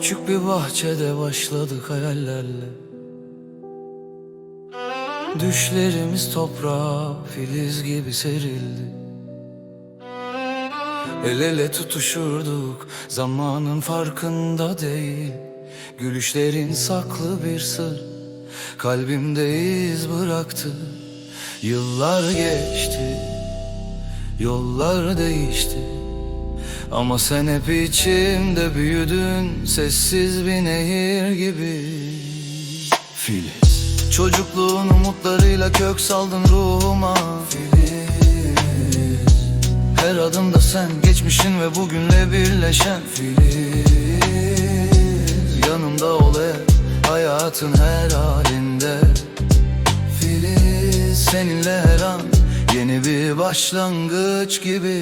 Küçük bir bahçede başladık hayallerle. Düşlerimiz toprağa filiz gibi serildi. El ele tutuşurduk zamanın farkında değil. Gülüşlerin saklı bir sır Kalbimde iz bıraktı. Yıllar geçti Yollar değişti Ama sen hep içimde büyüdün Sessiz bir nehir gibi. Filiz. Çocukluğun umutlarıyla kök saldın ruhuma. Filiz. Her adımda sen geçmişin ve bugünle birleşen. Filiz. Yanımda ol hep hayatın her halinde. Filiz. Seninle her an yeni bir başlangıç gibi.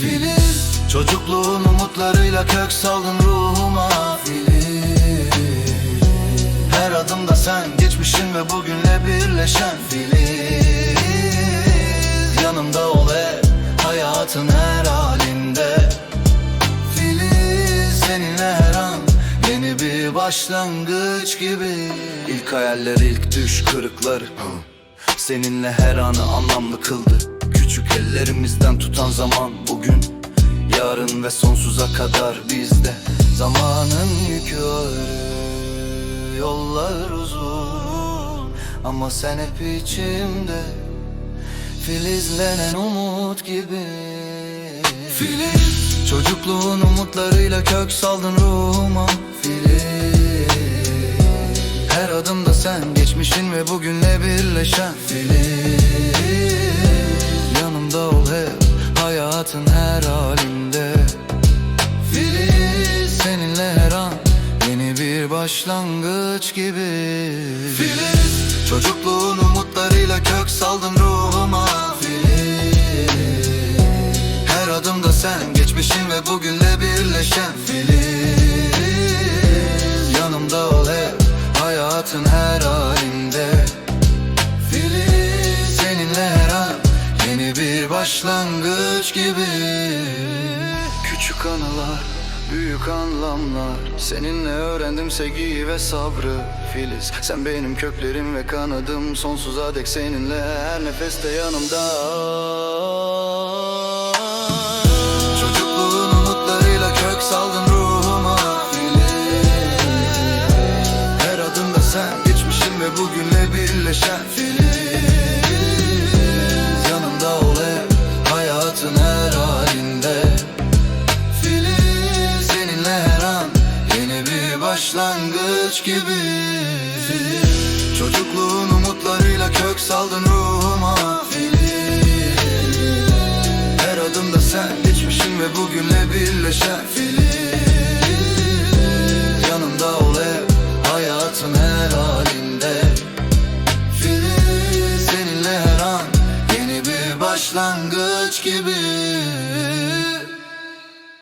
Filiz Çocukluğun umutlarıyla kök saldın ruhuma Filiz Her adımda sen geçmişin ve bugünle birleşen Filiz Yanımda ol hep hayatın her halinde Filiz Seninle her an yeni bir başlangıç gibi. İlk hayaller ilk düş kırıkları. Seninle her anı anlamlı kıldı. Küçük ellerimizden tutan zaman bugün Yarın ve sonsuza kadar bizde. Zamanın yükü ağır Yollar uzun. Ama sen hep içimde Filizlenen umut gibi. Filiz Çocukluğun umutlarıyla kök saldın ruhuma. Filiz Her adımda sen geçmişin ve bugünle birleşen Filiz başlangıç gibi. Filiz Çocukluğun umutlarıyla kök saldın ruhuma. Filiz Her adımda sen geçmişin ve bugünle birleşen Filiz. Yanımda ol hep hayatın her halinde. Filiz Seninle her an yeni bir başlangıç gibi. Küçük anılar, büyük anlamlar. Seninle öğrendim sevgiyi ve sabrı. Filiz Sen benim köklerim ve kanadım. Sonsuza dek seninle her nefeste yanımda. Çocukluğun umutlarıyla kök saldın ruhuma. Filiz Her adımda sen geçmişin ve bugünle birleşen başlangıç gibi. Çocukluğun umutlarıyla kök saldın ruhuma Filiz Her adımda sen geçmişin ve bugünle birleşen Filiz Yanımda ol hep hayatın her halinde Filiz Seninle her an yeni bir başlangıç gibi.